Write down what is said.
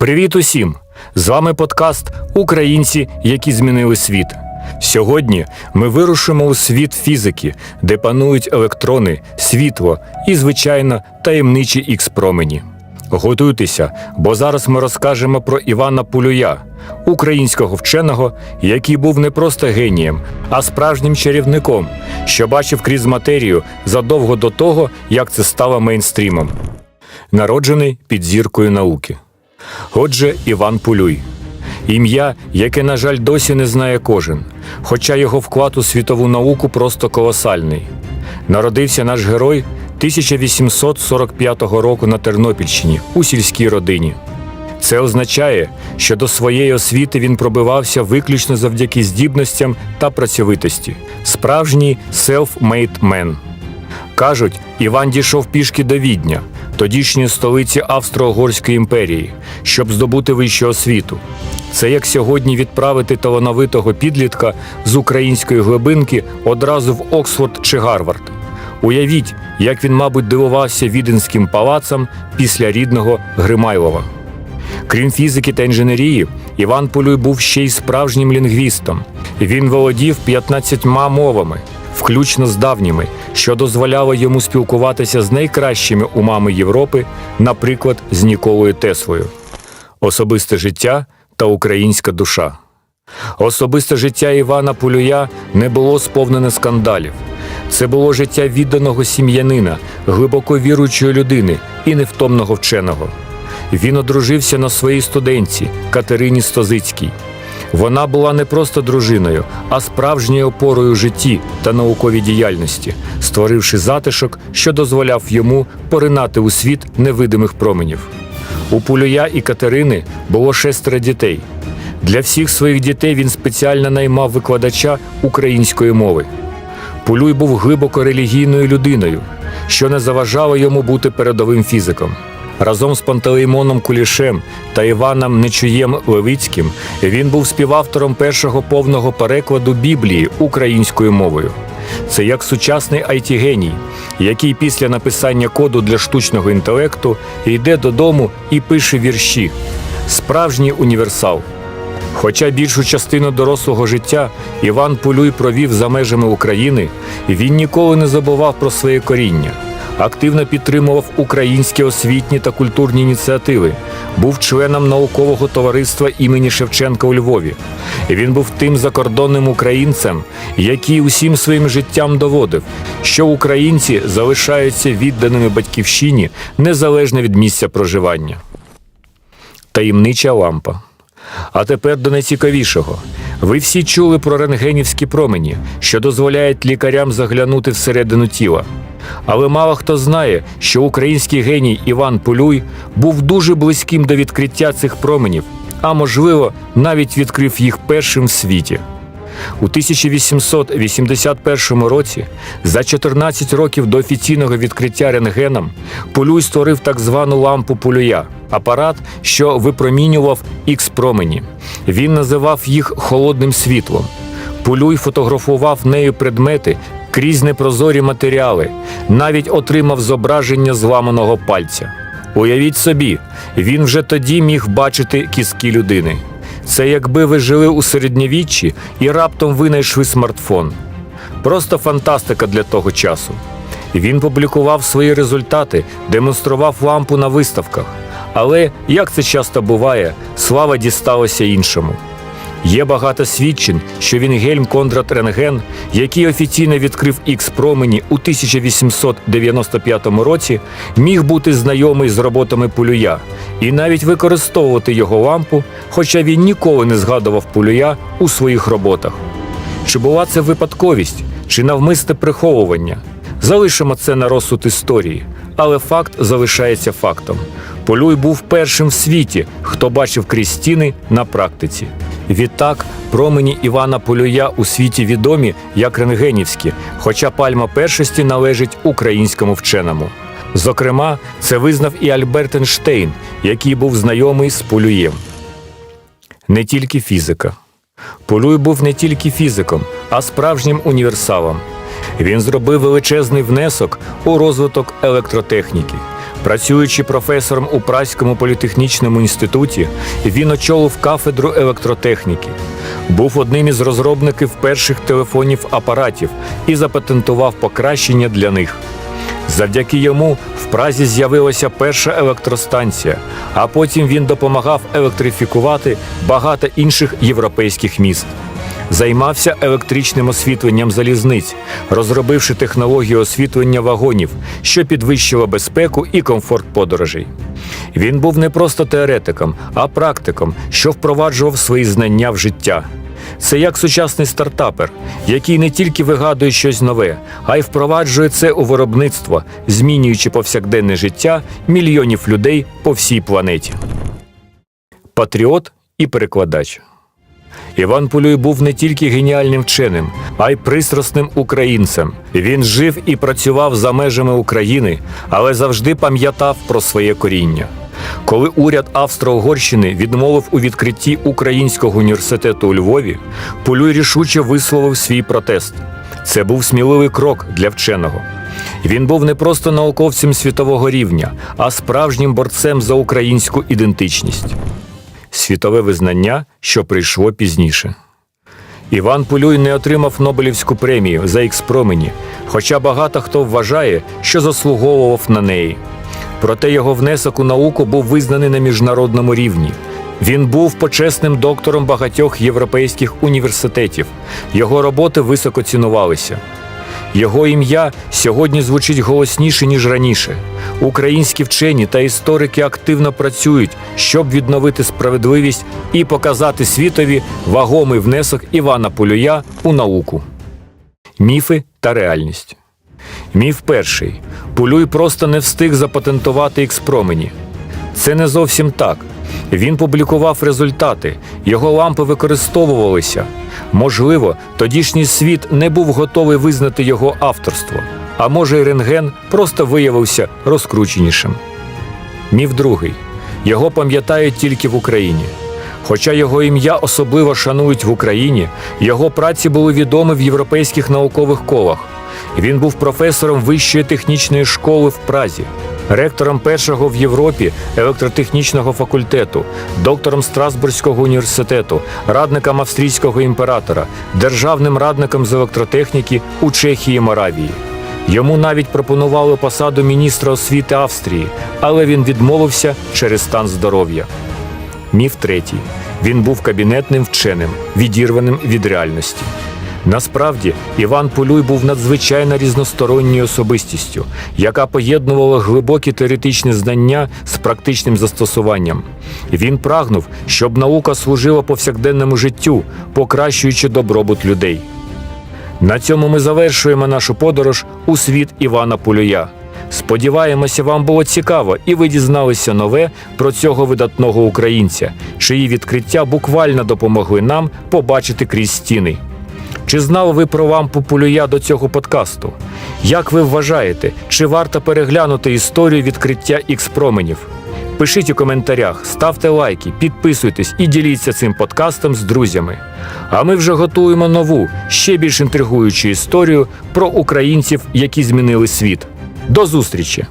Привіт усім! З вами подкаст Українці, які змінили світ. Сьогодні ми вирушимо у світ фізики, де панують електрони, світло і, звичайно, таємничі ікс промені. Готуйтеся, бо зараз ми розкажемо про Івана Пулюя, українського вченого, який був не просто генієм, а справжнім чарівником, що бачив крізь матерію задовго до того, як це стало мейнстрімом. Народжений під зіркою науки. Отже, Іван Пулюй. Ім'я, яке, на жаль, досі не знає кожен, хоча його вклад у світову науку просто колосальний. Народився наш герой 1845 року на Тернопільщині у сільській родині. Це означає, що до своєї освіти він пробивався виключно завдяки здібностям та працьовитості. Справжній self-made man. Кажуть, Іван дійшов пішки до Відня, тодішньої столиці Австро-Угорської імперії, щоб здобути вищу освіту. Це як сьогодні відправити талановитого підлітка з української глибинки одразу в Оксфорд чи Гарвард. Уявіть, як він, мабуть, дивувався віденським палацам після рідного Гримайлова. Крім фізики та інженерії, Іван Полюй був ще й справжнім лінгвістом. Він володів 15 мовами, включно з давніми, що дозволяло йому спілкуватися з найкращими умами Європи, наприклад, з Ніколою Теслою. Особисте життя та українська душа. Особисте життя Івана Полюя не було сповнене скандалів. Це було життя відданого сім'янина, глибоко віруючої людини і невтомного вченого. Він одружився на своїй студентці Катерині Стозицькій. Вона була не просто дружиною, а справжньою опорою в житті та науковій діяльності, створивши затишок, що дозволяв йому поринати у світ невидимих променів. У Пулюя і Катерини було шестеро дітей. Для всіх своїх дітей він спеціально наймав викладача української мови. Пулюй був глибоко релігійною людиною, що не заважало йому бути передовим фізиком. Разом з Пантелеймоном Кулішем та Іваном Нечуєм Левицьким він був співавтором першого повного перекладу Біблії українською мовою. Це як сучасний IT-геній, який після написання коду для штучного інтелекту йде додому і пише вірші. Справжній універсал. Хоча більшу частину дорослого життя Іван Пулюй провів за межами України, він ніколи не забував про своє коріння. Активно підтримував українські освітні та культурні ініціативи, був членом наукового товариства імені Шевченка у Львові. Він був тим закордонним українцем, який усім своїм життям доводив, що українці залишаються відданими батьківщині незалежно від місця проживання. Таємнича лампа. А тепер до найцікавішого. Ви всі чули про рентгенівські промені, що дозволяють лікарям заглянути всередину тіла. Але мало хто знає, що український геній Іван Полюй був дуже близьким до відкриття цих променів, а можливо, навіть відкрив їх першим в світі. У 1881 році, за 14 років до офіційного відкриття рентгеном, Полюй створив так звану лампу Полюя апарат, що випромінював ікс-промені. Він називав їх холодним світлом. Полюй фотографував нею предмети крізь непрозорі матеріали, навіть отримав зображення зламаного пальця. Уявіть собі, він вже тоді міг бачити кістки людини. Це якби ви жили у середньовіччі і раптом винайшли смартфон. Просто фантастика для того часу. Він публікував свої результати, демонстрував лампу на виставках. Але, як це часто буває, слава дісталася іншому. Є багато свідчень, що Вінгельм Кондрат Рентген, який офіційно відкрив ікс промені у 1895 році, міг бути знайомий з роботами Пулюя і навіть використовувати його лампу, хоча він ніколи не згадував Пулюя у своїх роботах. Чи була це випадковість, чи навмисне приховування? Залишимо це на розсуд історії, але факт залишається фактом. Полюй був першим в світі, хто бачив крізь стіни на практиці. Відтак, промені Івана Полюя у світі відомі як рентгенівські, хоча пальма першості належить українському вченому. Зокрема, це визнав і Альберт Ейнштейн, який був знайомий з Полюєм. Не тільки фізика. Полюй був не тільки фізиком, а справжнім універсалом. Він зробив величезний внесок у розвиток електротехніки. Працюючи професором у Празькому політехнічному інституті, він очолив кафедру електротехніки. Був одним із розробників перших телефонів апаратів і запатентував покращення для них. Завдяки йому в Празі з'явилася перша електростанція, а потім він допомагав електрифікувати багато інших європейських міст. Займався електричним освітленням залізниць, розробивши технологію освітлення вагонів, що підвищило безпеку і комфорт подорожей. Він був не просто теоретиком, а практиком, що впроваджував свої знання в життя. Це як сучасний стартапер, який не тільки вигадує щось нове, а й впроваджує це у виробництво, змінюючи повсякденне життя мільйонів людей по всій планеті. Патріот і перекладач. Іван Полюй був не тільки геніальним вченим, а й пристрасним українцем. Він жив і працював за межами України, але завжди пам'ятав про своє коріння. Коли уряд Австро-Угорщини відмовив у відкритті Українського університету у Львові, Полюй рішуче висловив свій протест. Це був сміливий крок для вченого. Він був не просто науковцем світового рівня, а справжнім борцем за українську ідентичність світове визнання, що прийшло пізніше. Іван Полюй не отримав Нобелівську премію за ікс-промені, хоча багато хто вважає, що заслуговував на неї. Проте його внесок у науку був визнаний на міжнародному рівні. Він був почесним доктором багатьох європейських університетів. Його роботи високо цінувалися. Його ім'я сьогодні звучить голосніше, ніж раніше. Українські вчені та історики активно працюють, щоб відновити справедливість і показати світові вагомий внесок Івана Полюя у науку. Міфи та реальність. Міф перший. Полюй просто не встиг запатентувати ікс-промені. Це не зовсім так. Він публікував результати, його лампи використовувалися. Можливо, тодішній світ не був готовий визнати його авторство, а може, й рентген просто виявився розкрученішим. Міф другий. Його пам'ятають тільки в Україні. Хоча його ім'я особливо шанують в Україні, його праці були відомі в європейських наукових колах. Він був професором Вищої технічної школи в Празі, ректором першого в Європі електротехнічного факультету, доктором Страсбурзького університету, радником австрійського імператора, державним радником з електротехніки у Чехії і Моравії. Йому навіть пропонували посаду міністра освіти Австрії, але він відмовився через стан здоров'я. Міф третій. Він був кабінетним вченим, відірваним від реальності. Насправді, Іван Полюй був надзвичайно різносторонньою особистістю, яка поєднувала глибокі теоретичні знання з практичним застосуванням. Він прагнув, щоб наука служила повсякденному життю, покращуючи добробут людей. На цьому ми завершуємо нашу подорож у світ Івана Полюя. Сподіваємося, вам було цікаво, і ви дізналися нове про цього видатного українця, чиї відкриття буквально допомогли нам побачити крізь стіни. Чи знали ви про лампу Полюя до цього подкасту? Як ви вважаєте, чи варто переглянути історію відкриття ікс-променів? Пишіть у коментарях, ставте лайки, підписуйтесь і діліться цим подкастом з друзями. А ми вже готуємо нову, ще більш інтригуючу історію про українців, які змінили світ. До зустрічі!